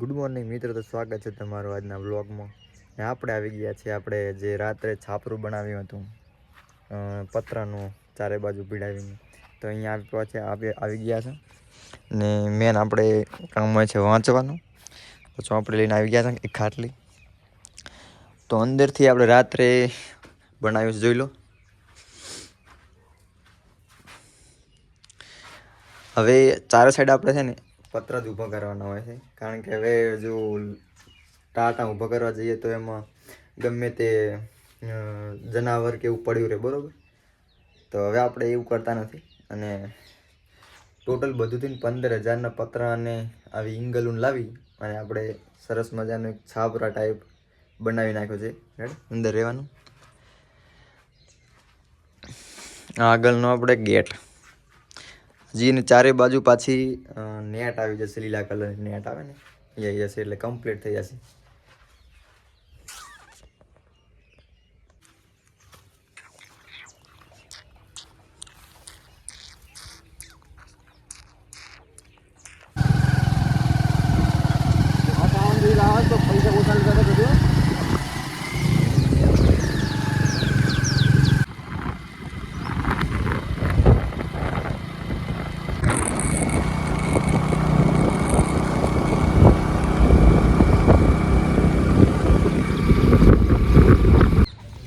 Good morning મિત્રો. તો સ્વાગત છે તમારું આજના બ્લોગમાં ને આપણે આવી ગયા છીએ, આપણે જે રાત્રે છાપરું બનાવ્યું હતું પતરાનું ચારે બાજુ પીડાવીને. તો અહીંયા આવી છે આવી ગયા છે. ને મેન આપણે કામ હોય છે વાંચવાનું. તો ચોપડી લઈને આવી ગયા છે એક ખાટલી. તો અંદરથી આપણે રાત્રે બનાવ્યું છે, જોઈ લો. હવે ચારે સાઈડ આપણે છે ને પતરા જ ઊભા કરવાના હોય છે. કારણ કે હવે જો ટાટા ઊભા કરવા જઈએ તો એમાં ગમે તે જનાવર કે એવું પડ્યું રહે, બરાબર? તો હવે આપણે એવું કરતા નથી. અને ટોટલ બધું થઈને પંદર હજારના પત્ર અને આવી ઇંગલુન લાવી અને આપણે સરસ મજાનું એક છાપરા ટાઈપ બનાવી નાખ્યો છે. અંદર રહેવાનું. આગળનો આપણે ગેટ. હજી એની ચારે બાજુ પાછી નેટ આવી જશે, લીલા કલરની નેટ આવે ને? એ જશે એટલે કમ્પ્લીટ થઈ જશે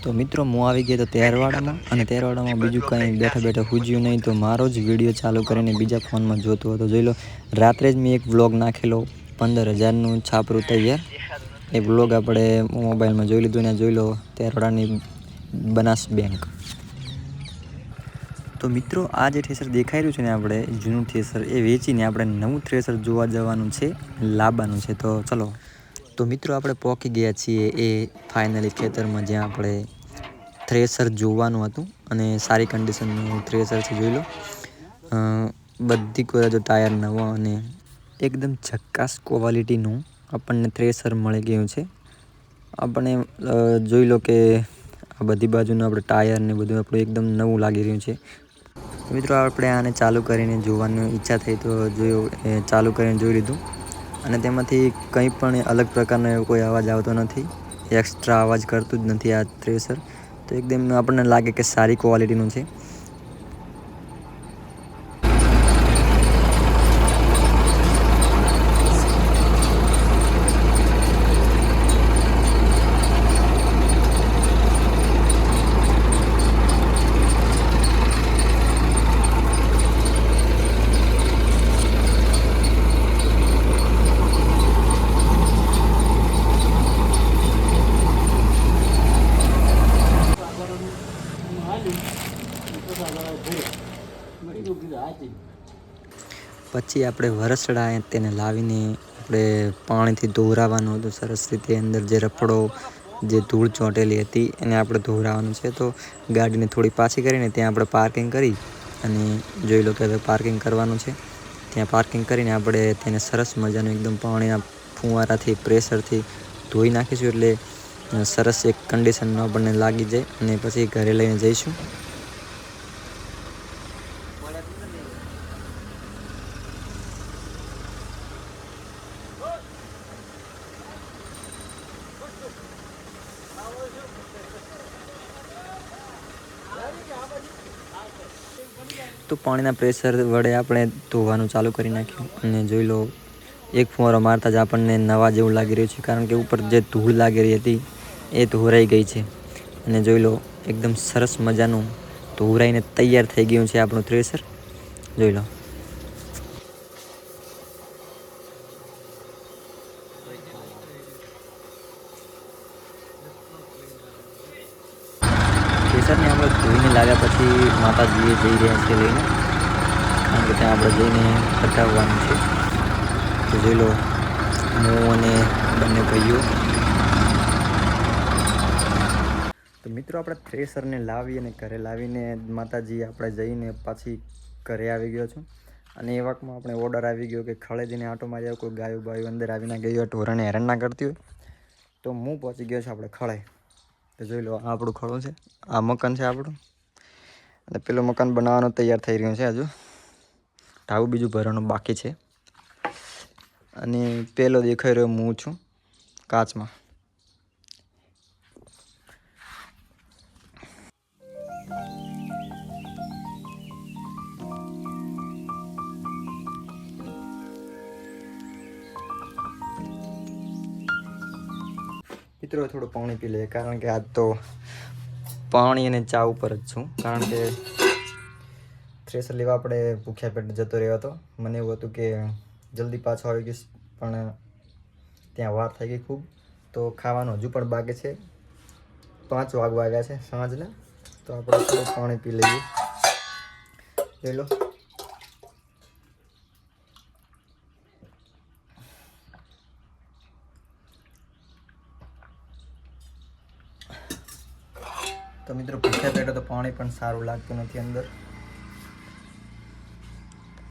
તો મિત્રો, હું આવી ગયો તો તેરવાડામાં અને તેરવાડામાં બીજું કંઈ બેઠા બેઠા હુજ્યું નહીં, તો મારો જ વીડિયો ચાલુ કરીને બીજા ફોનમાં જોતો હતો. જોઈ લો, રાત્રે જ મેં એક વ્લોગ નાખેલો, પંદર હજારનું છાપરું તૈયાર. એ વ્લોગ આપણે મોબાઈલમાં જોઈ લીધું ને જોઈ લો તેરવાડાની બનાસ બેંક. તો મિત્રો, આ જે થ્રેસર દેખાઈ રહ્યું છે ને આપણે, જૂનું થ્રેસર એ વેચીને આપણે નવું થ્રેસર જોવા જવાનું છે લાવવાનું છે. તો ચલો. તો મિત્રો, આપણે પહોંચી ગયા છીએ એ ફાઇનલી ખેતરમાં જ્યાં આપણે થ્રેસર જોવાનું હતું અને સારી કન્ડિશનનું થ્રેસર છે, જોઈ લો. બધી કોઈ જો ટાયર નવા અને એકદમ ઝક્કાસ ક્વોલિટીનું આપણને થ્રેસર મળી ગયું છે. આપણે જોઈ લો કે આ બધી બાજુનું આપણે ટાયર ને બધું આપણું એકદમ નવું લાગી રહ્યું છે. મિત્રો, આપણે આને ચાલુ કરીને જોવાની ઈચ્છા થઈ તો જોયું ચાલુ કરીને જોઈ લીધું. અને તેમાંથી કંઈ પણ અલગ પ્રકારનો એવો કોઈ અવાજ આવતો નથી. એક્સ્ટ્રા અવાજ કરતું જ નથી આ થ્રેસર. તો એકદમ આપણને લાગે કે સારી ક્વોલિટીનું છે. પછી આપણે વરસડા તેને લાવીને આપણે પાણીથી ધોવરાવવાનું હતું, સરસ રીતે અંદર જે રફડો, જે ધૂળ ચોંટેલી હતી એને આપણે ધોવરાવવાનું છે. તો ગાડીને થોડી પાછી કરીને ત્યાં આપણે પાર્કિંગ કરી અને જોઈ લો કે હવે પાર્કિંગ કરવાનું છે. ત્યાં પાર્કિંગ કરીને આપણે તેને સરસ મજાનું એકદમ પાણીના ફુવારાથી, પ્રેશરથી ધોઈ નાખીશું એટલે સરસ એક કન્ડિશન આપણને લાગી જાય અને પછી ઘરે લઈને જઈશું. તો પાણીના પ્રેશર વડે આપણે ધોવાનું ચાલુ કરી નાખ્યું. અને જોઈ લો, એક ફુવારો મારતા જ આપણને નવા જેવું લાગી રહ્યું છે, કારણ કે ઉપર જે ધૂળ લાગી રહી હતી, એ ધોરાઈ ગઈ છે. અને જોઈ લો, એકદમ સરસ મજાનું ધોરાઈને તૈયાર થઈ ગયું છે આપણું થ્રેસર જોઈ લો. કેસરને આપણે ધોઈને લાવ્યા પછી માતાજીએ જઈ રહ્યા છે લઈને. કારણ કે ત્યાં આપણે જઈને પચાવવાનું છે. તો જોઈ લો, હું અને બંને ભાઈઓ. તો મિત્રો, આપણે થ્રેસરને લાવી અને ઘરે લાવીને માતાજી આપણે જઈને પાછી ઘરે આવી ગયો છું. અને એ વખતમાં આપણે ઓર્ડર આવી ગયો કે ખળે જઈને આટો મારી આવ્યો કોઈ ગાયો બાયો અંદર આવીને ગયો, ઢોરાને હેરાન ના કરતી હોય. તો હું પહોંચી ગયો છું આપણે ખળે. તો જોઈ લો, આ આપણું ખડું છે. આ મકાન છે આપણું. અને પેલું મકાન બનાવવાનું તૈયાર થઈ રહ્યું છે હજુ. ઢાબુ બીજું ભરવાનું બાકી છે. અને પેલો દેખાઈ રહ્યો હું છું કાચમાં. મિત્રો થોડું પાણી પી લે કારણ કે આજ તો પાણી અને ચા ઉપર જ છું. કારણ કે થ્રેસર લેવા આપણે ભૂખ્યા પેટ જતો રહ્યો હતો. મને એવું હતું કે જલ્દી પાછો આવી ગઈશ પણ ત્યાં વાર થઈ ગઈ ખૂબ. તો ખાવાનું હજુ પણ બાકી છે. પાંચ વાગ વાગ્યા છે સાંજના. તો આપણે થોડું પાણી પી લઈએ. લઈ લો. તો મિત્રો ભૂખ્યા પેટે તો પાણી પણ સારું લાગતું નથી અંદર.